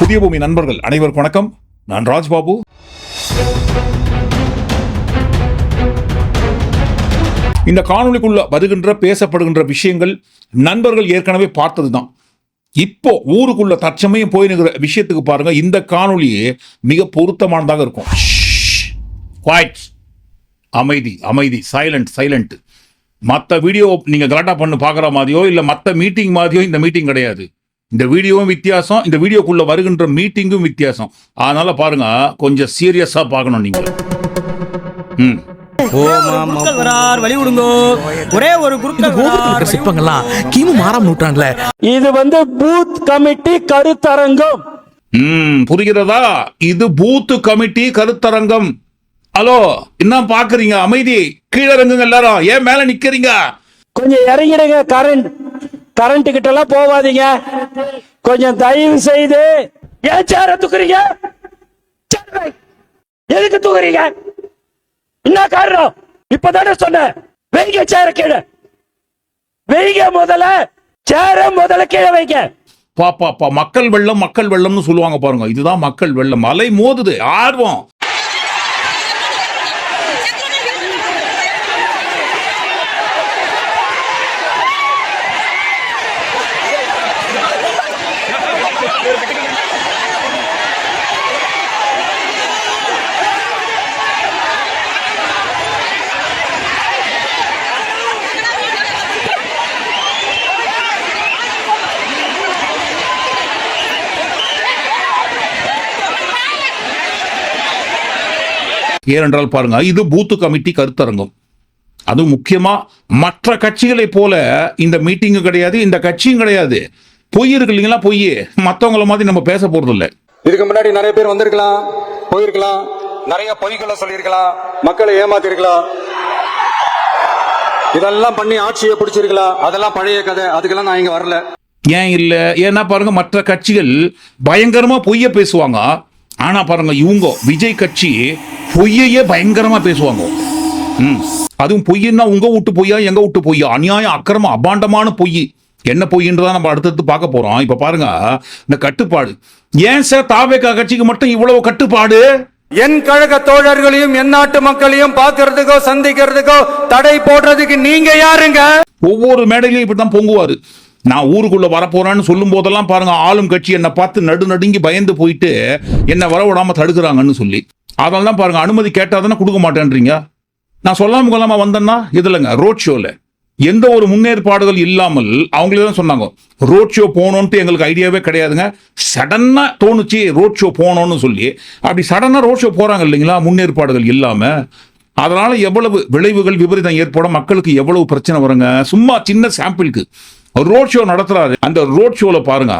புதிய பூமி நண்பர்கள் அனைவருக்கும் வணக்கம். நான் ராஜ்பாபு. இந்த காணொலிக்குள்ள வருகின்ற பேசப்படுகின்ற விஷயங்கள் நண்பர்கள் ஏற்கனவே பார்த்ததுதான். இப்போ ஊருக்குள்ள தற்சமயம் போயிருக்கிற விஷயத்துக்கு பாருங்க இந்த காணொலியே மிக பொருத்தமானதாக இருக்கும். குவாய்ட் அமைதி அமைதி சைலண்ட் சைலண்ட் மற்ற வீடியோ நீங்கள் கரெக்டாக பண்ணு பார்க்குற மாதிரியோ இல்லை மற்ற மீட்டிங் மாதிரியோ இந்த மீட்டிங் கிடையாது. இந்த வீடியோவும் வித்தியாசம் இந்த வீடியோக்குள்ள வருகின்ற மீட்டிங்கும் வித்தியாசம். அதனால பாருங்க கொஞ்சம் சீரியஸா பார்க்கணும் நீங்க. ம். ஒரே ஒரு சிற்பங்கள்லாம் கிமு ஆறாம் நூற்றாண்டுல. இது வந்து பூத் கமிட்டி கருத்தரங்கம். ம் புரிகிறதா? இது பூத்து கமிட்டி கருத்தரங்கம். ஹலோ என்ன பாக்குறீங்க அமைதி. கீழே இறங்குங்க எல்லாரும். ஏன் மேல நிக்கிறீங்க? கொஞ்சம் இறங்கிடுங்க கரண்ட் கரண்ட் கிட்ட எல்லாம் போவாதீங்க. கொஞ்சம் தயவு செய்து ஏன் சேர தூக்குறீங்க? எதுக்கு தூக்குறீங்க? என்ன காரணம்? இப்பதானே சொன்னேன். வெய்க சேர கீழே. வெய்க முதல்ல. சேர முதல்ல கீழே வைங்க. பாப்பா மக்கள் வெள்ளம் மக்கள் வெள்ளம்னு சொல்லுவாங்க பாருங்க. இதுதான் மக்கள் வெள்ளம். அலை மோதுது. ஆர்வம். ஏனென்றால் பாருங்க இது பூத்து கமிட்டி கருத்தரங்கம். அது முக்கியமா மற்ற கட்சிகளை போல இந்த மீட்டிங்கும் கிடையாது இந்த கட்சியும் கிடையாது. பொய் இருக்கு இல்லைங்களா பொய். மற்றவங்கள மாதிரி நம்ம பேச போறது இல்லை இதுக்கு முன்னாடி நிறைய பேர் வந்திருக்கலாம் போயிருக்கலாம் நிறைய பொய்களை சொல்லியிருக்கலாம் மக்களை ஏமாத்திருக்கலாம். இதெல்லாம் பண்ணி ஆட்சியை பிடிச்சிருக்கலாம். அதெல்லாம் பழைய கதை அதுக்கெல்லாம் நான் இங்க வரல. ஏன் இல்ல? ஏன்னா பாருங்க மற்ற கட்சிகள் பயங்கரமா பொய்ய பேசுவாங்க. ஆனா பாருங்க இவங்க விஜய் கட்சி பொய்யையே பயங்கரமா பேசுவாங்க. ம். அதுவும் பொய்ன்னா உங்க விட்டு பொய்யா எங்க விட்டு பொய்யா? அநியாயம் அக்கிரமம் அபாண்டமான பொய். என்ன பொய்ன்றதான் நம்ம அடுத்தடுத்து பார்க்க போறோம். இப்ப பாருங்க இந்த கட்டுப்பாடு. ஏன் சார் தாவேக்கா கட்சிக்கு மட்டும் இவ்வளவு கட்டுப்பாடு? என் கழக தோழர்களையும் என் நாட்டு மக்களையும் பார்க்கறதுக்கோ சந்திக்கிறதுக்கோ தடை போடுறதுக்கு நீங்க யாருங்க? ஒவ்வொரு மேடையிலையும் இப்படித்தான் பொங்குவாரு. நான் ஊருக்குள்ளே வரப்போறேன்னு சொல்லும் போதெல்லாம் பாருங்க ஆளும் கட்சி என்னை பார்த்து நடு நடுங்கி பயந்து போயிட்டு என்னை வர விடாம தடுக்கிறாங்கன்னு சொல்லி. அதெல்லாம் பாருங்க அனுமதி கேட்டால் தானே கொடுக்க மாட்டேன்றீங்க? நான் சொல்லாம கொள்ளாம வந்தேன்னா இதுலங்க ரோட் ஷோவில் எந்த ஒரு முன்னேற்பாடுகள் இல்லாமல் அவங்களே தான் சொன்னாங்க ரோட் ஷோ போகணுன்ட்டு எங்களுக்கு ஐடியாவே கிடையாதுங்க. சடனாக தோணுச்சு ரோட் ஷோ போகணும்னு சொல்லி. அப்படி சடனாக ரோட் ஷோ போகிறாங்க இல்லைங்களா முன்னேற்பாடுகள் இல்லாமல் அதனால் எவ்வளவு விளைவுகள் விபரீதம் ஏற்படும் மக்களுக்கு எவ்வளவு பிரச்சனை வருங்க. சும்மா சின்ன சாம்பிளுக்கு ரோட் ஷோ நடத்துறாரு. அந்த ரோட் ஷோல பாருங்க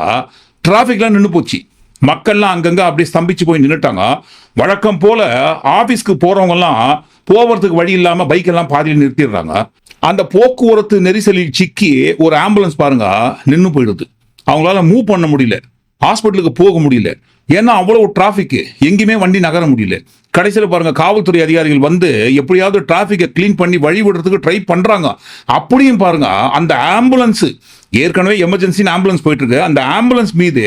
டிராஃபிக்லாம் நின்று போச்சு. மக்கள்லாம் அங்கங்க அப்படியே ஸ்தம்பிச்சு போய் நின்றுட்டாங்க வழக்கம் போல ஆபீஸ்க்கு போறவங்க எல்லாம் போவதுக்கு வழி இல்லாம பைக் எல்லாம் பாதியில் நிறுத்திடுறாங்க. அந்த போக்குவரத்து நெரிசலில் சிக்கி ஒரு ஆம்புலன்ஸ் பாருங்க நின்று போயிடுது. அவங்களால மூவ் பண்ண முடியல. ஹாஸ்பிட்டலுக்கு போக முடியல. ஏன்னா அவ்வளவு டிராஃபிக்கு எங்கேயுமே வண்டி நகர முடியல. கடைசியில் பாருங்க காவல்துறை அதிகாரிகள் வந்து எப்படியாவது டிராஃபிக்கை க்ளீன் பண்ணி வழி விடுறதுக்கு ட்ரை பண்றாங்க. அப்படியும் பாருங்க அந்த ஆம்புலன்ஸு ஏற்கனவே எமர்ஜென்சின்னு ஆம்புலன்ஸ் போயிட்டு இருக்கு அந்த ஆம்புலன்ஸ் மீது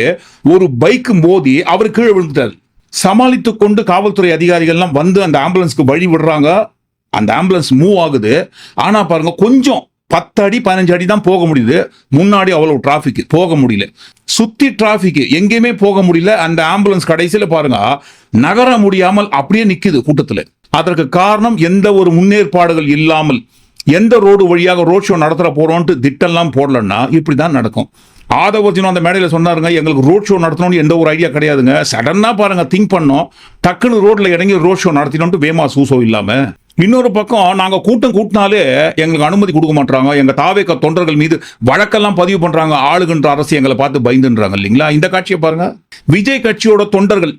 ஒரு பைக் மோதி அவர் கீழே விழுந்துட்டார். சமாளித்து கொண்டு காவல்துறை அதிகாரிகள்லாம் வந்து அந்த ஆம்புலன்ஸ்க்கு வழி விடுறாங்க. அந்த ஆம்புலன்ஸ் மூவ் ஆகுது. ஆனால் பாருங்க கொஞ்சம் பத்து அடி பதினஞ்சு அடி தான் போக முடியுது. முன்னாடி அவ்வளவு டிராஃபிக் போக முடியல. சுத்தி டிராஃபிக் எங்கேயுமே போக முடியல. அந்த ஆம்புலன்ஸ் கடைசியில் பாருங்க நகர முடியாமல் அப்படியே நிற்குது கூட்டத்தில். அதற்கு காரணம் எந்த ஒரு முன்னேற்பாடுகள் இல்லாமல் எந்த ரோடு வழியாக ரோட் ஷோ நடத்துகிற போகிறோன்ட்டு திட்டம்லாம் போடலன்னா இப்படி தான் நடக்கும். ஆதவர்ஜுனம் அந்த மேடையில் சொன்னாருங்க எங்களுக்கு ரோட் ஷோ நடத்தணும்னு எந்த ஒரு ஐடியா கிடையாதுங்க. சடனாக பாருங்க திங்க் பண்ணோம். டக்குன்னு ரோட்ல இறங்கி ரோட் ஷோ நடத்தினோன்ட்டு வேமா சூசோ இல்லாமல் இன்னொரு பக்கம் நாங்க கூட்டம் கூட்டினாலே எங்களுக்கு அனுமதி கொடுக்க மாட்டாங்க எங்க தாவேக்க தொண்டர்கள் மீது வழக்கெல்லாம் பதிவு பண்றாங்க. ஆளுகின்ற அரசு எங்களை பார்த்து பயந்துன்றாங்க இல்லைங்களா? இந்த காட்சியை பாருங்க. விஜய் கட்சியோட தொண்டர்கள்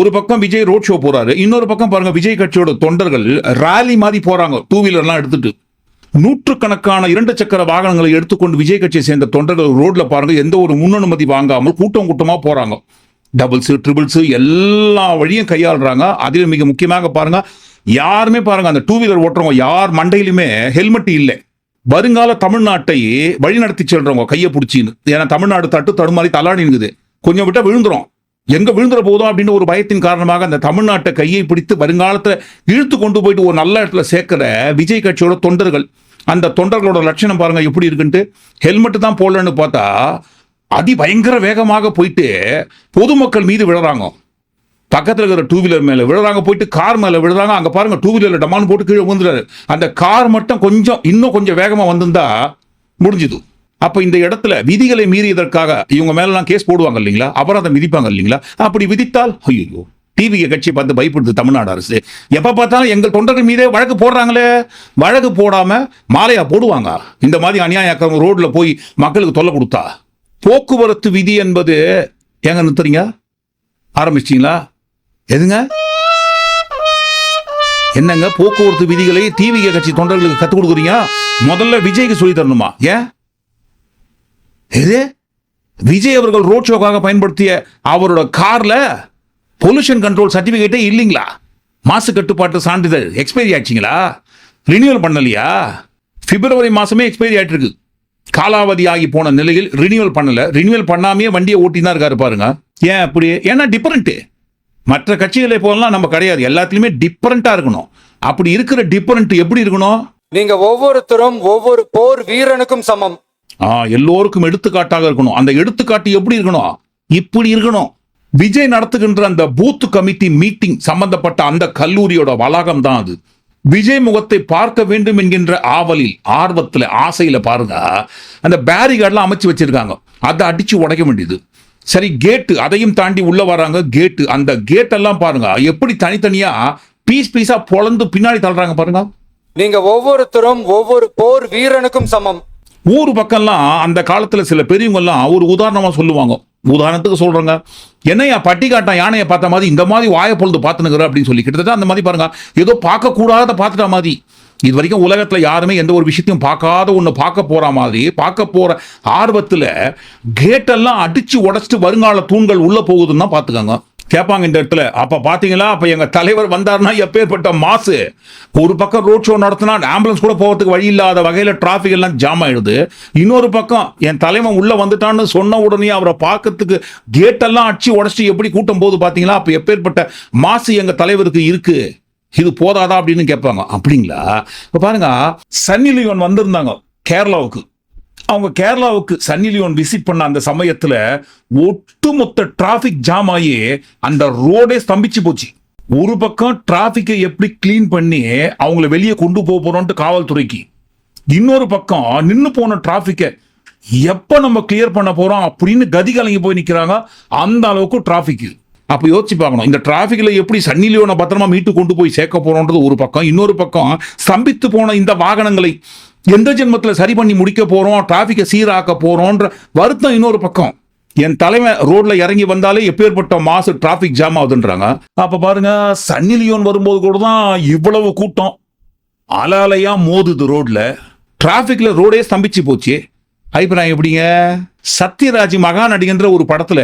ஒரு பக்கம் விஜய் ரோட் ஷோ போறாரு இன்னொரு பக்கம் பாருங்க விஜய் கட்சியோட தொண்டர்கள் ரேலி மாதிரி போறாங்க. டூ வீலர்லாம் எடுத்துட்டு. நூற்றுக்கணக்கான இரண்டு சக்கர வாகனங்களை எடுத்துக்கொண்டு விஜய் கட்சியை சேர்ந்த தொண்டர்கள் ரோட்ல பாருங்க எந்த ஒரு முன்னனுமதி வாங்காமல் கூட்டம் கூட்டமா போறாங்க. டபுள்ஸு ட்ரிபிள்ஸு எல்லா வழியும் கையாளுறாங்க. அதில் மிக முக்கியமாக பாருங்க யாருமே பாருங்க அந்த டூ வீலர் ஓட்டுறவங்க யார் மண்டையிலுமே ஹெல்மெட் இல்லை. வருங்கால தமிழ்நாட்டை வழி நடத்தி செல்றவங்க கையை பிடிச்சின்னு. ஏன்னா தமிழ்நாடு தட்டு தடுமாறி தலாடி இருக்குது கொஞ்சம் விட்டா விழுந்துரும். எங்க விழுந்துற போதும் அப்படின்னு ஒரு பயத்தின் காரணமாக அந்த தமிழ்நாட்டை கையை பிடித்து வருங்காலத்தில் இழுத்து கொண்டு போயிட்டு ஒரு நல்ல இடத்துல சேர்க்கிற விஜய் கட்சியோட தொண்டர்கள் அந்த தொண்டர்களோட லட்சணம் பாருங்க எப்படி இருக்குன்ட்டு. ஹெல்மெட் தான் போடலன்னு பார்த்தா அதிபயங்கர வேகமாக போயிட்டு பொதுமக்கள் மீது விழுறாங்க. பக்கத்தில் இருக்கிற டூ வீலர் மேலே விழுறாங்க போயிட்டு கார் மேலே விழுறாங்க. அங்கே பாருங்க டூ வீலரில் டமான் போட்டு கீழே விழுந்துறாரு அந்த கார் மட்டும் கொஞ்சம் இன்னும் கொஞ்சம் வேகமாக வந்திருந்தா முடிஞ்சுது. அப்போ இந்த இடத்துல விதிகளை மீறியதற்காக இவங்க மேலெலாம் கேஸ் போடுவாங்க இல்லைங்களா? அபராதம் விதிப்பாங்க இல்லைங்களா? அப்படி விதித்தால் ஐயோ டிவி கட்சி பார்த்து பயப்படுது தமிழ்நாடு அரசு. எப்போ பார்த்தாலும் எங்கள் தொண்டர்கள் மீதே வழக்கு போடுறாங்களே. வழக்கு போடாமல் மாலையாக போடுவாங்க. இந்த மாதிரி அநியாயம் ரோட்டில் போய் மக்களுக்கு தொல்லை கொடுத்தா. போக்குவரத்து விதி என்பது எங்க நிறுத்துறீங்க? ஆரம்பிச்சிங்களா எதுங்க? என்னங்க போக்குவரத்து விதிகளை தீவிக கட்சி தொண்டர்களுக்கு கற்றுக் கொடுக்குறீங்க? முதல்ல விஜய்க்கு சொல்லி தரணுமா? ஏன்? எது? விஜய் அவர்கள் ரோட் ஷோக்காக பயன்படுத்திய அவரோட கார்ல பொல்யூஷன் கண்ட்ரோல் சர்டிபிகேட்டே இல்லைங்களா? மாசு கட்டுப்பாட்டு சான்றிதழ் எக்ஸ்பைரி ஆச்சுங்களா ரினியூவல் பண்ணலையா? பிப்ரவரி மாசமே எக்ஸ்பைரி ஆயிட்டு இருக்கு காலாவதி ஆகி போன நிலையில் ரினியூவல் பண்ணல. ரினியூவல் பண்ணாமே வண்டியை ஓட்டி தான் இருக்காரு பாருங்க. ஏன் அப்படி? ஏன்னா டிஃபரெண்ட் மற்ற கட்சிகளை போலாம் நம்ம கிடையாது. எல்லாத்துலயுமே டிஃபரெண்டா இருக்கணும். அப்படி இருக்கிற டிஃபரெண்ட் எப்படி இருக்கணும்? நீங்க ஒவ்வொருத்தரும் ஒவ்வொரு போர் வீரனுக்கும் சமம். ஆ எல்லோருக்கும் எடுத்துக்காட்டாக இருக்கணும். அந்த எடுத்துக்காட்டு எப்படி இருக்கணும்? இப்படி இருக்கணும். விஜய் நடத்துகின்ற அந்த பூத் கமிட்டி மீட்டிங் சம்பந்தப்பட்ட அந்த கல்லூரியோட வளாகம் தான் அது. விஜய் முகத்தை பார்க்க வேண்டும் என்கின்ற ஆவலில் ஆர்வத்துல ஆசையில பாருங்க. அந்த பேரிகார்ட்லாம் அமைச்சு வச்சிருக்காங்க. அதை அடிச்சு உடைக்க வேண்டியது. சரி கேட்டு அதையும் தாண்டி உள்ள வராங்க. கேட்டு அந்த கேட் எல்லாம் பாருங்க. எப்படி தனித்தனியா பீஸ் பீஸா பொளந்து பின்னாடி தள்ளுறாங்க பாருங்க. நீங்க ஒவ்வொருத்தரும் ஒவ்வொரு போர் வீரனுக்கும் சமம். ஊர் பக்கம்லாம் அந்த காலத்துல சில பெரியவங்க எல்லாம் ஒரு உதாரணமா சொல்லுவாங்க. உதாரணத்துக்கு சொல்றாங்க. என்னையா பட்டி காட்டான் யானையை பார்த்த மாதிரி இந்த மாதிரி வாயை பொழுது பார்த்துனுங்கிற அப்படின்னு சொல்லி. கிட்டத்தட்ட அந்த மாதிரி பாருங்க. ஏதோ பார்க்கக்கூடாத பார்த்துட்டா பார்த்துட்ட மாதிரி. இது வரைக்கும் உலகத்தில் யாருமே எந்த ஒரு விஷயத்தையும் பார்க்காத ஒன்று பார்க்க போகிற மாதிரி பார்க்க போகிற ஆர்வத்தில் கேட்டெல்லாம் அடித்து உடச்சிட்டு வருங்கால தூண்கள் உள்ளே போகுதுன்னா பார்த்துக்கோங்க. கேட்பாங்க இந்த இடத்துல. அப்போ பார்த்தீங்களா அப்போ எங்கள் தலைவர் வந்தாருன்னா எப்பேற்பட்ட மாசு. ஒரு பக்கம் ரோட் ஷோ நடத்தினா ஆம்புலன்ஸ் கூட போகிறதுக்கு வழி இல்லாத வகையில் டிராஃபிக் எல்லாம் ஜாம் ஆயிடுது. இன்னொரு பக்கம் என் தலைவன் உள்ளே வந்துட்டான்னு சொன்ன உடனே அவரை பார்க்கறதுக்கு கேட்டெல்லாம் அடிச்சு உடச்சிட்டு எப்படி கூட்டம் போது பார்த்தீங்களா அப்போ எப்பேற்பட்ட மாசு எங்கள் தலைவருக்கு இருக்கு. இது போதாதா அப்படின்னு கேட்பாங்க. அப்படிங்களா? இப்போ பாருங்க சன்னி லியோன் வந்திருந்தாங்க கேரளாவுக்கு. அவங்க கேரளாவுக்கு சன்னி லியோன் விசிட் பண்ண அந்த சமயத்தில் ஒட்டுமொத்த டிராஃபிக் ஜாம் ஆகி அந்த ரோடே ஸ்தம்பிச்சு போச்சு. ஒரு பக்கம் டிராஃபிக்கை எப்படி க்ளீன் பண்ணி அவங்கள வெளியே கொண்டு போக போகிறோன்ட்டு காவல்துறைக்கு. இன்னொரு பக்கம் நின்று போன டிராஃபிக்கை எப்போ நம்ம கிளியர் பண்ண போகிறோம் அப்படின்னு கதி கலங்கி போய் நிற்கிறாங்க அந்த அளவுக்கு டிராஃபிக் அப்போ யோசிச்சு பார்க்கணும். இந்த டிராஃபிக்கில் எப்படி சன்னி லியோனை பத்திரமா மீட்டு கொண்டு போய் சேர்க்க போகிறோன்றது ஒரு பக்கம். இன்னொரு பக்கம் ஸ்தம்பித்து போன இந்த வாகனங்களை எந்த ஜென்மத்தில் சரி பண்ணி முடிக்க போகிறோம் டிராஃபிக்கை சீராக்க போகிறோன்ற வருத்தம் இன்னொரு பக்கம். என் தலைவன் ரோட்ல இறங்கி வந்தாலே எப்பேற்பட்ட மாசு டிராபிக் ஜாம் ஆகுதுன்றாங்க. அப்ப பாருங்க சன்னி லியோன் வரும்போது கூட தான் இவ்வளவு கூட்டம். அலாலையா மோதுது ரோட்ல டிராபிக்ல ரோடே ஸ்தம்பிச்சு போச்சு. அபிப்பிராயம் எப்படிங்க? சத்யராஜ் மகாநடிகன்ற ஒரு படத்துல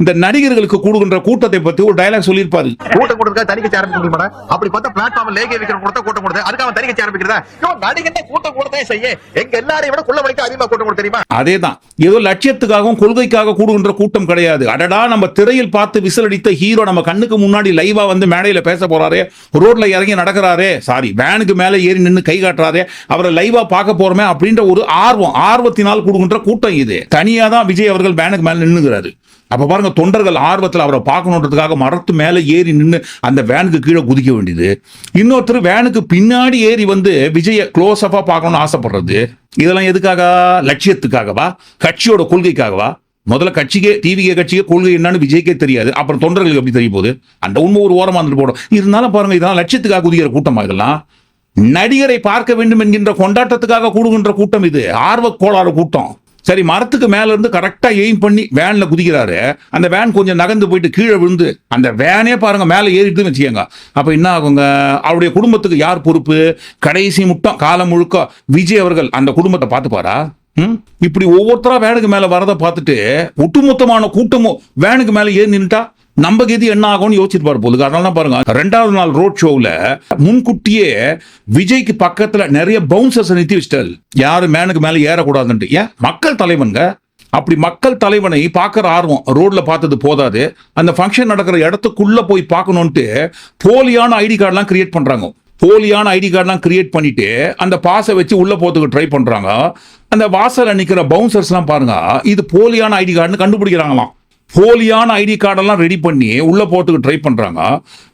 இந்த நடிகர்களுக்கு கூடுகின்ற கூட்டத்தை பத்தி ஒரு டயலாக் சொல்லியிருப்பாரு. கூட்டம் கொடுக்க தனி கட்சி ஆரம்பிக்க அப்படி பார்த்தா பிளாட்ஃபார்ம் லேகே விக்கிற கொடுத்தா கூட்டம் கொடுத்து அதுக்கு அவன் தனி கட்சி ஆரம்பிக்கிறதா? நடிகன் கூட்டம் கொடுத்தே செய்ய. எங்க எல்லாரையும் விட குள்ள வழிக்கு அதிகமா கூட்டம் கொடுத்து தெரியுமா? அதேதான். ஏதோ லட்சியத்துக்காகவும் கொள்கைக்காக கூடுகின்ற கூட்டம் கிடையாது. அடடா நம்ம திரையில் பார்த்து விசிலடித்த ஹீரோ நம்ம கண்ணுக்கு முன்னாடி லைவா வந்து மேடையில பேச போறாரே ரோட்ல இறங்கி நடக்கிறாரே சாரி வேனுக்கு மேல ஏறி நின்னு கை காட்டுறாரே அவரை லைவா பார்க்க போறோமே அப்படின்ற ஒரு ஆர்வம் ஆர்வத்தினால் கூடுகின்ற கூட்டம் இது. தனியாக தான் விஜய் அவர்கள் வேனுக்கு மேல நின்னுகிறாரு. அப்ப பாருங்க தொண்டர்கள் ஆர்வத்தில் அவரை பார்க்கணுன்றதுக்காக மரத்து மேலே ஏறி நின்று அந்த வேனுக்கு கீழே குதிக்க வேண்டியது. இன்னொருத்தர் வேனுக்கு பின்னாடி ஏறி வந்து விஜயை க்ளோஸ் அப்பாக பார்க்கணும்னு ஆசைப்படுறது. இதெல்லாம் எதுக்காக லட்சியத்துக்காகவா? கட்சியோட கொள்கைக்காகவா? முதல்ல கட்சிக்கே டிவிகே கட்சிக்கே கொள்கை என்னன்னு விஜய்க்கே தெரியாது. அப்புறம் தொண்டர்களுக்கு எப்படி தெரிய போகுது? அந்த உண்மை ஒரு ஓரமா வந்துட்டு போடும். இருந்தாலும் பாருங்க இதெல்லாம் லட்சியத்துக்காக குதிக்கிற கூட்டமா இதெல்லாம்? நடிகரை பார்க்க வேண்டும் என்கின்ற கொண்டாட்டத்துக்காக கூடுகின்ற கூட்டம் இது. ஆர்வ கோளாறு கூட்டம். சரி மரத்துக்கு மேல இருந்து கரெக்டா எய்ம் பண்ணி வேன்ல குதிக்கிறாரு. அந்த வேன் கொஞ்சம் நகர்ந்து போயிட்டு கீழே விழுந்து அந்த வேனே பாருங்க மேல ஏறிட்டுன்னு வச்சுக்கோங்க. அப்ப என்ன ஆகுங்க? அவருடைய குடும்பத்துக்கு யார் பொறுப்பு? கடைசி முட்டம் காலம் முழுக்க விஜய் அவர்கள் அந்த குடும்பத்தை பார்த்துப்பாரா? ம்? இப்படி ஒவ்வொருத்தரா வேனுக்கு மேல வரதை பார்த்துட்டு ஒட்டுமொத்தமான கூட்டமும் வேனுக்கு மேல ஏறி நின்றுட்டா நம்ம கதி என்ன ஆகும்னு யோசிச்சிருப்பார் போலுக்கு. அதனால தான் பாருங்க ரெண்டாவது நாள் ரோட் ஷோவில் முன்கூட்டியே விஜய்க்கு பக்கத்தில் நிறைய பவுன்சர்ஸ் நிறுத்தி வச்சிட்டாரு. யாரும் மேனுக்கு மேலே ஏறக்கூடாதுன்ட்டு. ஏன்? மக்கள் தலைவனுங்க. அப்படி மக்கள் தலைவனை பார்க்குற ஆர்வம் ரோட்ல பார்த்தது போதாது. அந்த ஃபங்க்ஷன் நடக்கிற இடத்துக்குள்ள போய் பார்க்கணுன்ட்டு போலியான ஐடி கார்டெலாம் கிரியேட் பண்ணுறாங்க போலியான ஐடி கார்டெலாம் கிரியேட் பண்ணிட்டு அந்த பாஸை வச்சு உள்ளே போகிறதுக்கு ட்ரை பண்ணுறாங்க அந்த வாசலில் நிற்கிற பவுன்சர்ஸ்லாம் பாருங்க இது போலியான ஐடி கார்டுன்னு கண்டுபிடிக்கிறாங்களாம். போலியான ஐடி கார்டெல்லாம் ரெடி பண்ணி உள்ளே போறதுக்கு ட்ரை பண்ணுறாங்க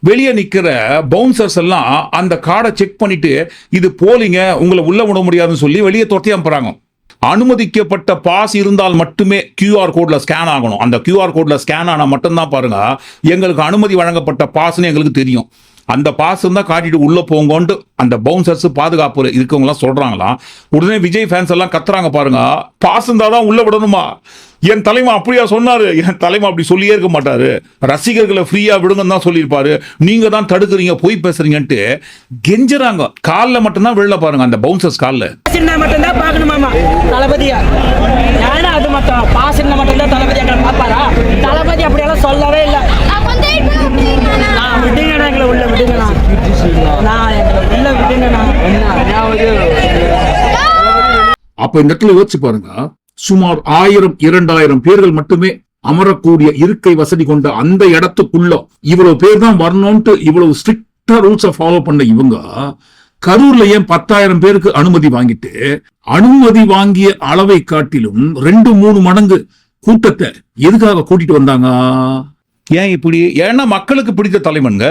வெளியே நிற்கிற பவுன்சர்ஸ் எல்லாம் அந்த கார்டை செக் பண்ணிட்டு இது போலிங்க உங்களை உள்ளே விட முடியாதுன்னு சொல்லி வெளியே துரத்தி அனுப்புகிறாங்க அனுமதிக்கப்பட்ட பாஸ் இருந்தால் மட்டுமே கியூஆர் கோடில் ஸ்கேன் ஆகணும். அந்த கியூஆர் கோடில் ஸ்கேன் ஆனால் மட்டும்தான் பாருங்கள் எங்களுக்கு அனுமதி வழங்கப்பட்ட பாஸ்ன்னு எங்களுக்கு தெரியும். அந்த பாஸ் தான் காட்டிட்டு உள்ள போங்கோண்டு அந்த பவுன்சர்ஸ் பாதுகாப்பு இருக்கவங்களாம் எல்லாம் உடனே விஜய் ஃபேன்ஸ் எல்லாம் கத்துறாங்க பாருங்க. பாஸ் இருந்தா தான் உள்ள விடணுமா? என் தலைமை அப்படியா சொன்னாரு. என் தலைமை அப்படி சொல்லியே இருக்க மாட்டாரு. ரசிகர்களை ஃப்ரீயா விடுங்கன்னு தான் சொல்லியிருப்பாரு. நீங்கள் தான் தடுக்குறீங்க போய் பேசுறீங்கன்ட்டு கெஞ்சுறாங்க. காலில் மட்டும்தான் வெளில பாருங்க அந்த பவுன்சர்ஸ் காலில். சின்ன மட்டும்தான் பார்க்கணுமாமா தளபதியா. ஏன்னா அது மட்டும் பாசின மட்டும்தான் தளபதி பார்ப்பாரா? தளபதி அப்படியெல்லாம் சொல்லவே இல்லை. விடுங்கண்ணா எங்களை உள்ள விடுங்கண்ணா நான் எங்களை உள்ள விடுங்கண்ணா அப்ப இந்த இடத்துல யோசிச்சு பாருங்க. சுமார் ஆயிரம் இரண்டாயிரம் பேர்கள் மட்டுமே அமரக்கூடிய இருக்கை வசதி கொண்ட அந்த இடத்துக்குள்ள இவ்வளவு பேர் தான் வரணும்ட்டு இவ்வளவு ஸ்ட்ரிக்டா ரூல்ஸை ஃபாலோ பண்ண இவங்க கரூர்ல ஏன் பத்தாயிரம் பேருக்கு அனுமதி வாங்கிட்டு அனுமதி வாங்கிய அளவை காட்டிலும் ரெண்டு மூணு மடங்கு கூட்டத்தை எதுக்காக கூட்டிட்டு வந்தாங்க? ஏன் இப்படி ஏன்னா மக்களுக்கு பிடித்த தலைவனுங்க.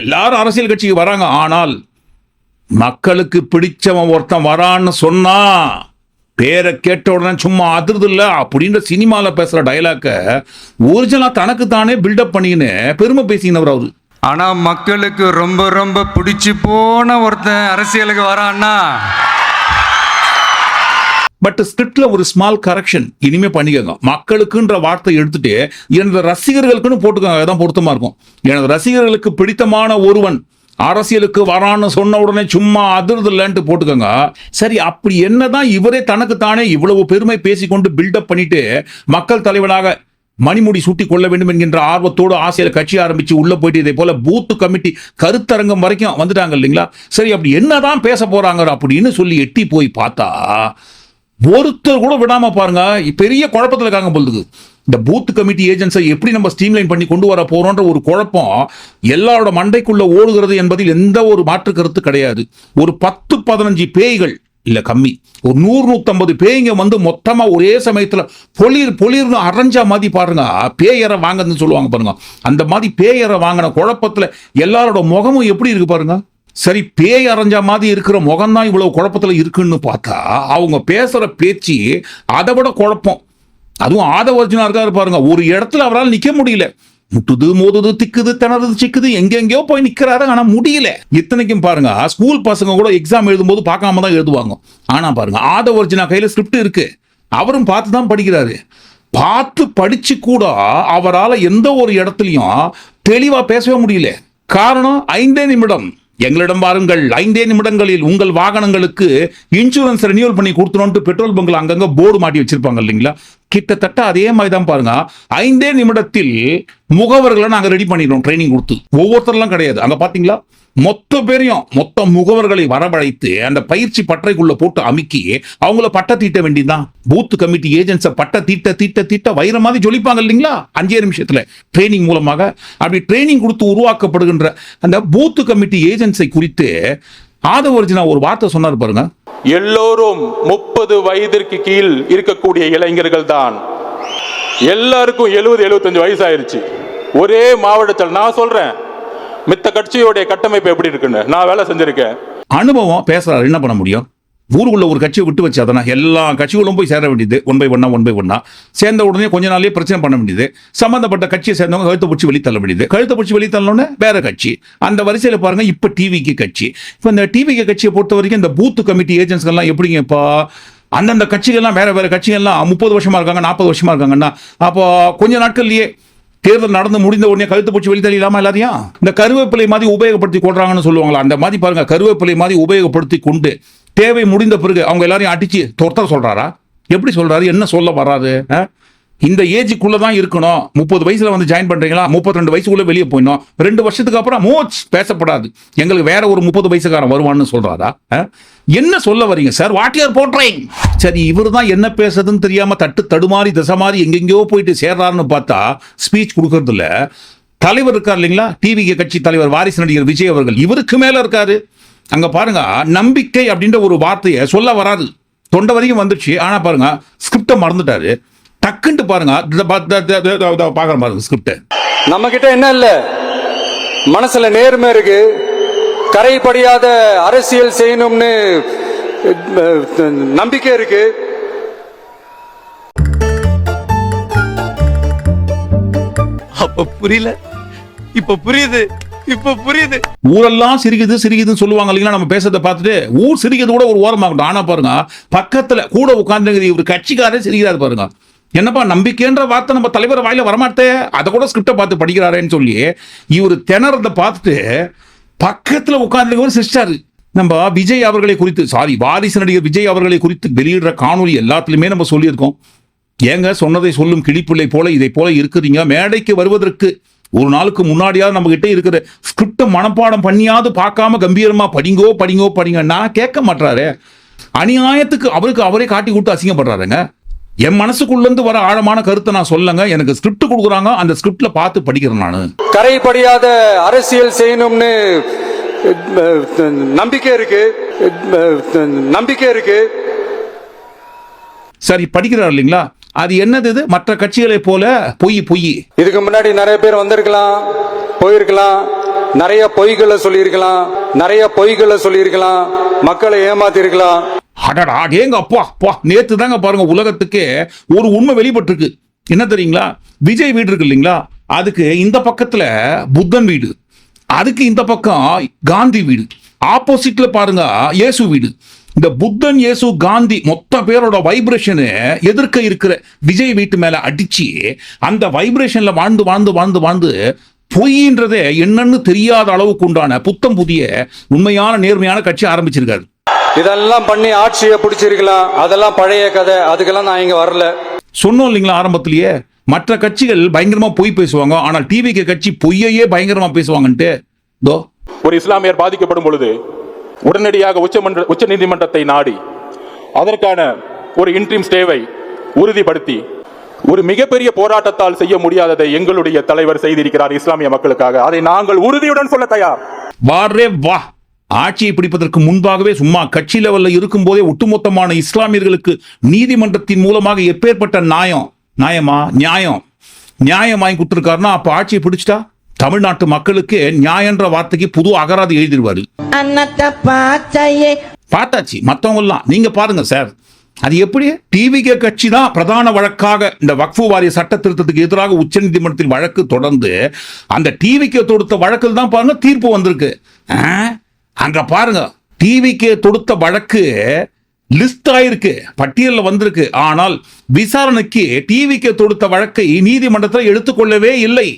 எல்லாரும் அரசியல் கட்சிக்கு வராங்க ஆனால் மக்களுக்கு பிடிச்சவன் ஒருத்தன் வரான்னு சொன்னா பேரை கேட்ட உடனே சும்மா அதிர்து இல்லை அப்படின்ற சினிமாவில் பேசுகிற டயலாக்க ஒரிஜினலாக தனக்கு தானே பில்டப் பண்ணிக்கின்னு பெருமை பேசினவர் அவரு. ஆனால் மக்களுக்கு ரொம்ப ரொம்ப பிடிச்சி போன ஒருத்தன் அரசியலுக்கு வரான்னா பட் ஸ்கிரிப்ட்ல ஒரு ஸ்மால் கரெக்ஷன் இனிமே பண்ணிக்கோங்க. மக்களுக்குன்ற வார்த்தை எடுத்துட்டு எனது ரசிகர்களுக்குன்னு போட்டுக்கோங்க. அதான் பொருத்தமா இருக்கும். எனது ரசிகர்களுக்கு பிடித்தமான ஒருவன் அரசியலுக்கு வரான்னு சொன்ன உடனே சும்மா அதிர்து இல்லைன்ட்டு போட்டுக்கோங்க. சரி அப்படி என்னதான் இவரே தனக்குத்தானே இவ்வளவு பெருமை பேசிக்கொண்டு பில்டப் பண்ணிட்டு மக்கள் தலைவனாக மணிமுடி சூட்டி கொள்ள வேண்டும் என்கின்ற ஆர்வத்தோடு ஆசையில் கட்சி ஆரம்பிச்சு உள்ள போயிட்டு இதே போல பூத்து கமிட்டி கருத்தரங்கம் வரைக்கும் வந்துட்டாங்க இல்லைங்களா? சரி அப்படி என்னதான் பேச போறாங்க அப்படின்னு சொல்லி எட்டி போய் பார்த்தா ஒருத்தர் கூட விடாம பாருங்க பெரிய குழப்பத்தில் இருக்காங்க பொழுது இந்த பூத் கமிட்டி ஏஜென்ட்ஸை எப்படி நம்ம ஸ்ட்ரீம்லைன் பண்ணி கொண்டு வர போறோன்ற ஒரு குழப்பம் எல்லாரோட மண்டைக்குள்ள ஓடுகிறது என்பதில் எந்த ஒரு மாற்று கருத்து கிடையாது. ஒரு பத்து பதினஞ்சு பேய்கள் இல்லை கம்மி ஒரு நூறு நூற்றம்பது பேய்ங்க வந்து மொத்தமாக ஒரே சமயத்தில் பொலிர் பொலிர்னு அரைஞ்சா மாதிரி பாருங்க பேயரை வாங்கன்னு சொல்லுவாங்க பாருங்க. அந்த மாதிரி பேயரை வாங்கின குழப்பத்தில் எல்லாரோட முகமும் எப்படி இருக்கு பாருங்க? சரி பேய் அரைஞ்ச மாதிரி இருக்கிற முகம்தான் இவ்வளோ குழப்பத்தில் இருக்குன்னு பார்த்தா அவங்க பேசுகிற பேச்சு அதை விட குழப்பம். அதுவும் ஆதவர்ஜுனா இருக்காரு பாருங்க. ஒரு இடத்துல அவரால் நிற்க முடியல. முட்டுது மோதுது திக்குது திணறுது சிக்குது எங்கெங்கயோ போய் நிற்கிறாரு ஆனால் முடியல. இத்தனைக்கும் பாருங்க ஸ்கூல் பசங்க கூட எக்ஸாம் எழுதும்போது பார்க்காம தான் எழுதுவாங்க. ஆனால் பாருங்க ஆதவர்ஜுனா கையில் ஸ்கிரிப்ட் இருக்கு. அவரும் பார்த்து தான் படிக்கிறாரு. பார்த்து படிச்சு கூட அவரால் எந்த ஒரு இடத்துலையும் தெளிவாக பேசவே முடியல. காரணம் ஐந்தே நிமிடம். எங்களிடம் வாருங்கள். ஐந்தே நிமிடங்களில் உங்கள் வாகனங்களுக்கு இன்சூரன்ஸ் ரெனியூவல் பண்ணி கொடுத்துருன்ட்டு பெட்ரோல் பங்கில் அங்கங்க போர்டு மாட்டி வச்சிருப்பாங்க இல்லைங்களா? கிட்டத்தட்ட அதே மாதிரி தான் பாருங்க. ஐந்தே நிமிடத்தில் முகவர்களை நாங்க ரெடி பண்ணிடுறோம் ட்ரைனிங் கொடுத்து. ஒவ்வொருத்தரெல்லாம் கிடையாது. அங்க பாத்தீங்களா? மொத்த பேரையும் மொத்த முகவர்களை வரவழைத்து அந்த பயிற்சி பற்றைக்குள்ள போட்டு அமுக்கி அவங்கள பட்ட தீட்ட வேண்டியதுதான். பூத் கமிட்டி ஏஜென்ட்ஸை பட்ட தீட்ட தீட்ட தீட்ட வைர மாதிரி ஜொலிப்பாங்க இல்லைங்களா? அஞ்சே நிமிஷத்துல. ட்ரைனிங் மூலமாக. அப்படி ட்ரைனிங் கொடுத்து உருவாக்கப்படுகின்ற அந்த பூத் கமிட்டி ஏஜென்ட்ஸை குறித்து ஆதவர்ஜினா ஒரு வார்த்தை சொன்னார் பாருங்க. எல்லோரும் முப்பது வயதிற்கு கீழ் இருக்கக்கூடிய இளைஞர்கள் தான். எல்லாருக்கும் எழுபது எழுபத்தஞ்சு வயசு ஆயிருச்சு ஒரே மாவட்டத்தில் நான் சொல்றேன். மித்த கட்சியோடைய கட்டமைப்பு எப்படி இருக்குன்னு? நான் வேலை செஞ்சிருக்கேன். அனுபவம் பேசுறாரு என்ன பண்ண முடியும்? ஊருக்குள்ள ஒரு கட்சியை விட்டு வச்சு அதனால் எல்லா கட்சிகளும் போய் சேர வேண்டியது. ஒன் பை ஒன்னா ஒன் பை ஒன்னா சேர்ந்த உடனே கொஞ்ச நாளே பிரச்சனை பண்ண வேண்டியது. சம்பந்தப்பட்ட கட்சியை சேர்ந்தவங்க கழுத்தை பிடிச்சி வெளித்தள்ள வேண்டியது. கழுத்தை பிடிச்சி வெளித்தள்ளோன்னு வேற கட்சி. அந்த வரிசையில் பாருங்க இப்போ டிவிக்கு கட்சி. இப்போ இந்த டிவிக்கு கட்சியை பொறுத்த வரைக்கும் இந்த பூத்து கமிட்டி ஏஜென்ட்ஸ்கெல்லாம் எப்படிங்க இப்போ அந்தந்த கட்சிகள்லாம் வேற வேற கட்சிகள்லாம் முப்பது வருஷமா இருக்காங்க நாற்பது வருஷமா இருக்காங்கன்னா அப்போ கொஞ்ச நாட்கள்லயே தேர்தல் நடந்து முடிந்த உடனே கழுத்து பூச்சி வெளி தள்ளிடாம எல்லாரையும் இந்த கருவேப்பிலை மாதிரி உபயோகப்படுத்தி கொள்றாங்கன்னு சொல்லுவாங்களா? அந்த மாதிரி பாருங்க கருவேப்பிலை மாதிரி உபயோகப்படுத்தி கொண்டு தேவை முடிந்த பிறகு அவங்க எல்லாரையும் அடிச்சு துரத்த சொல்றாரா? எப்படி சொல்றாரு? என்ன சொல்ல வராது இந்த ஏஜுக்குள்ள தான் இருக்கணும். முப்பது வயசுல வந்து ஜாயின் பண்றீங்களா? முப்பத்தி ரெண்டு வயசுக்குள்ள வெளியே போயிடணும். ரெண்டு வருஷத்துக்கு அப்புறம் மோச் பேசப்படாது. எங்களுக்கு வேற ஒரு முப்பது வயசுக்காரன் வருவான்னு சொல்றாரா? என்ன சொல்ல வரீங்க சார் வாட்டியார் யூர் சரி இவர் தான் என்ன பேசுறதுன்னு தெரியாம தட்டு தடுமாறி திசை மாறி எங்கெங்கேயோ போயிட்டு சேர்றாருன்னு பார்த்தா ஸ்பீச் கொடுக்கறது இல்ல. தலைவர் இருக்கார் இல்லைங்களா? டிவி கட்சி தலைவர் வாரிசு நடிகர் விஜய் அவர்கள். இவருக்கு மேல இருக்காரு. அங்க பாருங்க நம்பிக்கை அப்படின்ற ஒரு வார்த்தையை சொல்ல வராது. தொண்டை வரைக்கும் வந்துச்சு ஆனா பாருங்க ஸ்கிரிப்டை மறந்துட்டாரு. டக்குன்ட்டு பாருங்க. பாக்குற பாருங்க ஸ்கிரிப்ட் நம்ம கிட்ட என்ன இல்ல? மனசுல நேர்மை இருக்கு. கரைபடியாத அரசியல் செய்யணும்னு நம்பிக்கை இருக்கு. அப்ப புரியல. இப்ப புரியுது. இப்ப புரியுது. ஊரெல்லாம் சிரிக்குது சிரிக்குதுன்னு சொல்லுவாங்க இல்லைங்களா? நம்ம பேசுறதை பார்த்துட்டு ஊர் சிரிக்கிறது கூட ஒரு ஓரமாகட்டும். ஆனா பாருங்க பக்கத்துல கூட உட்கார்ந்து இவர் கட்சிக்காரே சிரிக்கிறாரு பாருங்க. என்னப்பா நம்பிக்கைன்ற வார்த்தை நம்ம தலைவர் வாயில வரமாட்டே? அதை கூட ஸ்கிரிப்டை பார்த்து படிக்கிறாரேன்னு சொல்லி இவர் திணறதை பார்த்துட்டு பக்கத்தில் உட்காந்துருக்கவர் சிரிச்சாரு நம்ம விஜய் அவர்களை குறித்து சாரி வாரிசு நடிகர் விஜய் அவர்களை குறித்து வெளியிடுற காணொளி எல்லாத்துலயுமே நம்ம சொல்லியிருக்கோம். ஏங்க சொன்னதை சொல்லும் கிளிப்பிள்ளை போல இதை போல இருக்கிறீங்க. மேடைக்கு வருவதற்கு ஒரு நாளுக்கு முன்னாடியாவது நம்ம கிட்டே இருக்கிற ஸ்கிரிப்டை மனப்பாடம் பண்ணியாவது பார்க்காம கம்பீரமா படிங்கோ படிங்கோ படிங்க. நான் கேட்க மாட்டாரு அநியாயத்துக்கு அவருக்கு அவரே காட்டி கொடுத்து அசிங்கப்படுறாருங்க. என் மனசுக்குள்ள இருந்து வர ஆழமான கருத்தை நான் சொல்லங்க. எனக்கு ஸ்கிரிப்ட் கொடுக்குறாங்க. அந்த ஸ்கிரிப்ட்ல பார்த்து படிக்கிறேன் நான். கரைபடியாத அரசியல் செய்யணும்னு நம்பிக்கை இருக்கு. நம்பிக்கை இருக்கு. சரி படிக்கிறார் இல்லைங்களா? அது என்னது இது? மற்ற கட்சிகளை போல பொய் பொய். இதுக்கு முன்னாடி நிறைய பேர் வந்திருக்கலாம் போயிருக்கலாம். நிறைய பொய்களை சொல்லியிருக்கலாம். நிறைய பொய்களை சொல்லியிருக்கலாம். மக்களை ஏமாத்திருக்கலாம். அடடா ஏங்க அப்பா அப்பா நேத்து தாங்க பாருங்க உலகத்துக்கே ஒரு உண்மை வெளிப்பட்டிருக்கு. என்ன தெரியுங்களா? விஜய் வீடு இருக்கு இல்லைங்களா? அதுக்கு இந்த பக்கத்துல புத்தன் வீடு. அதுக்கு இந்த பக்கம் காந்தி வீடு. ஆப்போசிட்ல பாருங்க இயேசு வீடு. இந்த புத்தன் இயேசு காந்தி மொத்த பேரோட வைப்ரேஷனு எதிர்க்க இருக்கிற விஜய் வீட்டு மேல அடிச்சு அந்த வைப்ரேஷன்ல வாழ்ந்து வாழ்ந்து வாழ்ந்து வாழ்ந்து பொய்ன்றதே என்னன்னு தெரியாத அளவுக்கு உண்டான புத்தம் புதிய உண்மையான நேர்மையான கட்சி ஆரம்பிச்சிருக்காரு. இதெல்லாம் பண்ணி ஆட்சியை பிடிச்சிருக்கலாம் அதெல்லாம் பழைய கதை. அதுக்கெல்லாம் நான் இங்க வரல. சொன்னோம் இல்லைங்களா ஆரம்பத்திலேயே? மற்ற கட்சிகள் பயங்கரமா பொய் பேசுவாங்க. ஆனால் டிவிக்கு கட்சி பொய்யையே பயங்கரமா பேசுவாங்கன்ட்டு. தோ. ஒரு இஸ்லாமியர் பாதிக்கப்படும் பொழுது உடனடியாக உச்சமன்ற உச்ச நீதிமன்றத்தை நாடி அதற்கான ஒரு இன்ட்ரீம் ஸ்டேவை உறுதிப்படுத்தி ஒரு மிகப்பெரிய போராட்டத்தால் செய்ய முடியாததை எங்களுடைய தலைவர் செய்திருக்கிறார் இஸ்லாமிய மக்களுக்காக. அதை நாங்கள் உறுதியுடன் சொல்ல தயார். வாரே வா. ஆட்சியை பிடிப்பதற்கு முன்பாகவே சும்மா கட்சி லெவல்ல இருக்கும் போதே ஒட்டுமொத்தமான இஸ்லாமியர்களுக்கு நீதிமன்றத்தின் மூலமாக எப்பேற்பட்ட நியாயம்? நியாயமா? நியாயம். நியாயம் வாங்கி கொடுத்துருக்காருன்னா அப்ப ஆட்சியை பிடிச்சிட்டா? தமிழ்நாட்டு மக்களுக்கு நியாயன்ற வார்த்தைக்கு புது அகராதி எழுதிடுவாரு. பார்த்தாச்சு. மத்தவங்க எல்லாம் நீங்க பாருங்க சார். அது எப்படி? டிவிகே கட்சி தான் பிரதான வழக்காக இந்த வக்ஃபு வாரிய சட்ட திருத்தத்துக்கு எதிராக உச்சநீதிமன்றத்தில் வழக்கு தொடர்ந்து அந்த டிவிகே தொடுத்த வழக்கில் தான் பாருங்க தீர்ப்பு வந்திருக்கு. ஆ? அங்க பாருங்க டிவிக்கு தொடுத்த வழக்கு லிஸ்ட் ஆயிருக்கு பட்டியலில் வந்திருக்கு. ஆனால் விசாரணைக்கு டிவிக்கு தொடுத்த வழக்கை நீதிமன்றத்தில் எடுத்துக்கொள்ளவே இல்லை.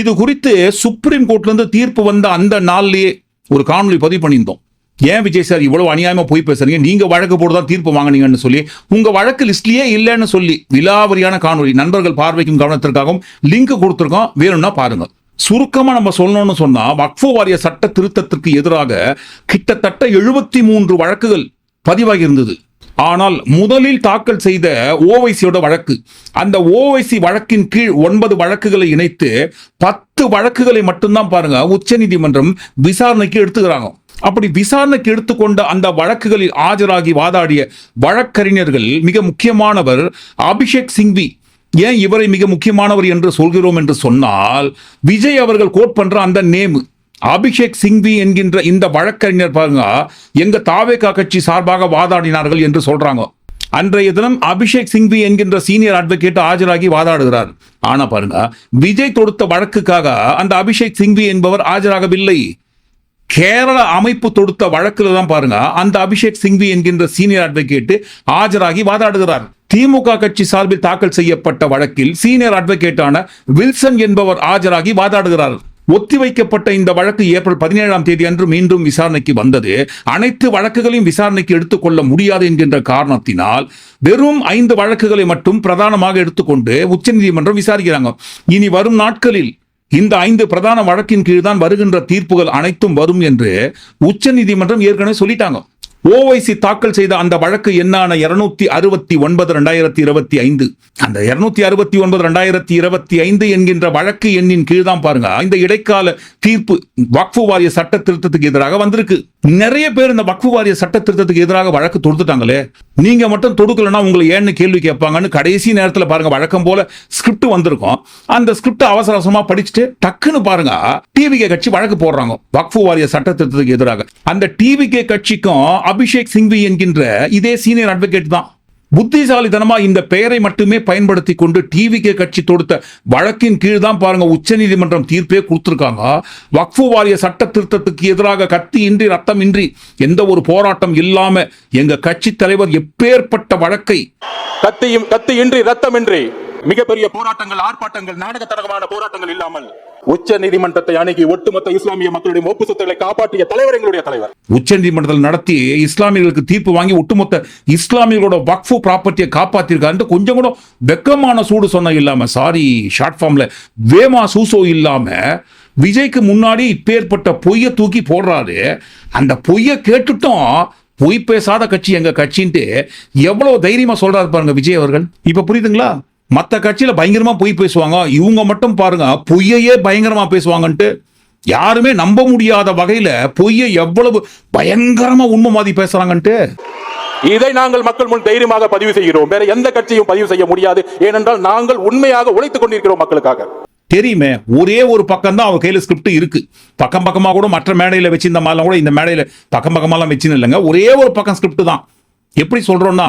இது குறித்து சுப்ரீம் கோர்ட்ல இருந்து தீர்ப்பு வந்த அந்த நாள்லயே ஒரு காணொலி பதிவு பண்ணியிருந்தோம். ஏன் விஜய் சார் இவ்வளவு அநியாயமா போய் பேசுறீங்க? நீங்க வழக்கு போட்டுதான் தீர்ப்பு வாங்குனீங்கன்னு சொல்லி உங்க வழக்கு லிஸ்ட்லயே இல்லைன்னு சொல்லி விலாவரியான காணொலி நண்பர்கள் பார்வைக்கும் கவனத்திற்காகவும் லிங்க் கொடுத்துருக்கோம். வேணும்னா பாருங்க. சுருக்கமாக நம்ம சொல்லணும்னு சொன்னால் வக்ஃபோ வாரிய சட்ட திருத்தத்திற்கு எதிராக கிட்டத்தட்ட எழுபத்தி மூன்று வழக்குகள் பதிவாகி இருந்தது ஆனால் முதலில் தாக்கல் செய்த ஓவைசியோட வழக்கு அந்த ஓவைசி வழக்கின் கீழ் ஒன்பது வழக்குகளை இணைத்து பத்து வழக்குகளை மட்டும்தான் பாருங்க உச்சநீதிமன்றம் விசாரணைக்கு எடுத்துக்கிறாங்க. அப்படி விசாரணைக்கு எடுத்துக்கொண்ட அந்த வழக்குகளில் ஆஜராகி வாதாடிய வழக்கறிஞர்கள் மிக முக்கியமானவர் அபிஷேக் சிங்வி. ஏன் இவரை மிக முக்கியமானவர் என்று சொல்கிறோம் என்று சொன்னால் விஜய் அவர்கள் கோட் பண்ற அந்த நேம் அபிஷேக் சிங்வி என்கின்ற இந்த வழக்கறிஞர் பாருங்க எங்க தாவேகா கட்சி சார்பாக வாதாடினார்கள் என்று சொல்றாங்க. அன்றைய தினம் அபிஷேக் சிங்வி என்கின்ற சீனியர் அட்வொகேட் ஆஜராகி வாதாடுகிறார். ஆனா பாருங்க விஜய் தொடுத்த வழக்குக்காக அந்த அபிஷேக் சிங்வி என்பவர் ஆஜராகவில்லை. கேரள அமைப்பு தொடுத்த வழக்கில் தான் பாருங்க அந்த அபிஷேக் சிங்வி என்கின்ற சீனியர் அட்வொகேட் ஆஜராகி வாதாடுகிறார். திமுக கட்சி சார்பில் தாக்கல் செய்யப்பட்ட வழக்கில் சீனியர் அட்வொகேட்டான வில்சன் என்பவர் ஆஜராகி வாதாடுகிறார். ஒத்திவைக்கப்பட்ட இந்த வழக்கு ஏப்ரல் பதினேழாம் தேதி அன்று மீண்டும் விசாரணைக்கு வந்தது. அனைத்து வழக்குகளையும் விசாரணைக்கு எடுத்துக்கொள்ள முடியாது என்கின்ற காரணத்தினால் வெறும் ஐந்து வழக்குகளை மட்டும் பிரதானமாக எடுத்துக்கொண்டு உச்சநீதிமன்றம் விசாரிக்கிறாங்க. இனி வரும் நாட்களில் இந்த ஐந்து பிரதான வழக்கின் கீழ் தான் வருகின்ற தீர்ப்புகள் அனைத்தும் வரும் என்று உச்சநீதிமன்றம் ஏற்கனவே சொல்லிட்டாங்க. ஓவைசி தாக்கல் செய்த அந்த வழக்கு என்னான இருநூத்தி அறுபத்தி ஒன்பது ரெண்டாயிரத்தி இருபத்தி ஐந்து. அந்த இருநூத்தி அறுபத்தி ஒன்பது ரெண்டாயிரத்தி இருபத்தி ஐந்து என்கின்ற வழக்கு எண்ணின் கீழ் தான் பாருங்க. இந்த இடைக்கால தீர்ப்பு வக்ஃபு வாரிய சட்ட திருத்தத்துக்கு எதிராக வந்திருக்கு. நிறைய பேர் இந்த வக்ஃபு வாரிய சட்ட திருத்தத்துக்கு எதிராக வழக்கு தொடுத்துட்டாங்களே. நீங்க மட்டும் தொடுக்கலன்னா உங்களை ஏன்னு கேள்வி கேட்பாங்கன்னு கடைசி நேரத்தில் பாருங்க வழக்கம் போல ஸ்கிரிப்ட் வந்திருக்கும். அந்த ஸ்கிரிப்ட் அவசர அவசரமா படிச்சுட்டு டக்குன்னு பாருங்க டிவிகே கட்சி வழக்கு போடுறாங்க வக்ஃபு வாரிய சட்ட திருத்தத்துக்கு எதிராக. அந்த டிவிகே கட்சிக்கும் அபிஷேக் சிங்வி என்கின்ற இதே சீனியர் அட்வொகேட் தான். புத்திசாலித்தனமா இந்த பெயரை மட்டுமே பயன்படுத்தி கொண்டு டிவிகே கட்சி தொடுத்த வழக்கின் கீழ் தான் பாருங்க உச்சநீதிமன்றம் தீர்ப்பே கொடுத்திருக்காங்க. வக்ஃபு வாரிய சட்ட திருத்தத்துக்கு எதிராக கத்தி இன்றி ரத்தம் இன்றி எந்த ஒரு போராட்டம் இல்லாம எங்க கட்சி தலைவர் எப்பேற்பட்ட வழக்கை கத்தியும் கத்தி இன்றி ரத்தமின்றி மிகப்பெரிய போராட்டங்கள் ஆர்ப்பாட்டங்கள் நாடகத்தனமான போராட்டங்கள் இல்லாமல் உச்ச நீதிமன்றத்தை அணுகி ஒட்டுமொத்த இஸ்லாமிய மக்களுடைய ஒப்பு சொத்துக்களை காப்பாற்றிய தலைவர் எங்களுடைய தலைவர். உச்சநீதிமன்றத்தில் நடத்தி இஸ்லாமியர்களுக்கு தீர்ப்பு வாங்கி ஒட்டுமொத்த இஸ்லாமியர்களோட வக்ஃபு ப்ராப்பர்ட்டியை காப்பாத்திருக்காரு கொஞ்சம் கூட வெக்கமான சூடு சொன்ன இல்லாம சாரி ஷார்ட் ஃபார்ம்ல வேமா சூசோ இல்லாம விஜய்க்கு முன்னாடி இப்பேற்பட்ட பொய்யை தூக்கி போடுறாரு. அந்த பொய்யை கேட்டுட்டும். பொய் பேசாத கட்சி எங்க கட்சின்ட்டு எவ்வளவு தைரியமா சொல்றாரு பாருங்க விஜய் அவர்கள். இப்ப புரியுதுங்களா? மத்த கட்சியில பயங்கரமா பொய் பேசுவாங்க. இவங்க மட்டும் பாருங்க பொய்யையே பயங்கரமா பேசுவாங்கன்ட்டு யாருமே நம்ப முடியாத வகையில பொய்யை எவ்வளவு பயங்கரமா உண்மை மாதிரி பேசுறாங்கன்ட்டு. இதை நாங்கள் மக்கள் முன் தைரியமாக பதிவு செய்கிறோம். வேற எந்த கட்சியும் பதிவு செய்ய முடியாது. ஏனென்றால் நாங்கள் உண்மையாக உழைத்துக் கொண்டிருக்கிறோம் மக்களுக்காக. தெரியுமே ஒரே ஒரு பக்கம் தான் அவ கையில ஸ்கிரிப்ட் இருக்கு. பக்கம் பக்கமா கூட மற்ற மேடையில வச்சிருந்த மாதிரிலாம் கூட இந்த மேடையில பக்கம் பக்கமாலாம் வச்சுன்னு இல்லைங்க ஒரே ஒரு பக்கம் ஸ்கிரிப்ட் தான். எப்படி சொல்கிறோன்னா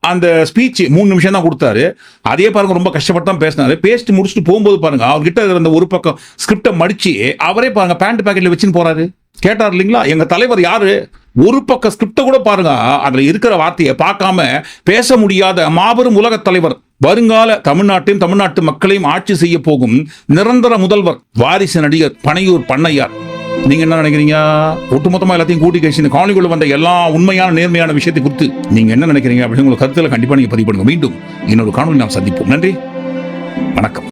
அந்த ஸ்பீச் மூணு நிமிஷம் தான் கொடுத்தாரு. அதே பாருங்க ரொம்ப கஷ்டப்பட்டு தான் பேசினாரு. பேசிட்டு முடிச்சுட்டு போகும்போது பாருங்க அவர்கிட்ட இருந்த ஒரு பக்கம் ஸ்கிரிப்டை மடிச்சு அவரே பாருங்க பேண்ட் பேக்கெட்ல வச்சுன்னு போறாரு. கேட்டார் இல்லைங்களா? எங்க தலைவர் யாரு? ஒரு பக்கம் ஸ்கிரிப்டை கூட பாருங்க அதுல இருக்கிற வார்த்தையை பார்க்காம பேச முடியாத மாபெரும் உலகத் தலைவர் வருங்கால தமிழ்நாட்டையும் தமிழ்நாட்டு மக்களையும் ஆட்சி செய்ய போகும் நிரந்தர முதல்வர் வாரிசு நடிகர் பனையூர் பண்ணையார். நீங்க என்ன நினைக்கிறீங்க? ஒட்டுமொத்தமா எல்லாத்தையும் கூட்டி கழிச்சு இந்த காணிக்குள்ள வந்த எல்லா உண்மையான நேர்மையான விஷயத்தை குறித்து நீங்க என்ன நினைக்கிறீங்க அப்படின்னு உங்களுக்கு கருத்துல கண்டிப்பா நீங்க பதிவு பண்ணுங்க. மீண்டும் இன்னொரு காணொலி நாம் சந்திப்போம். நன்றி. வணக்கம்.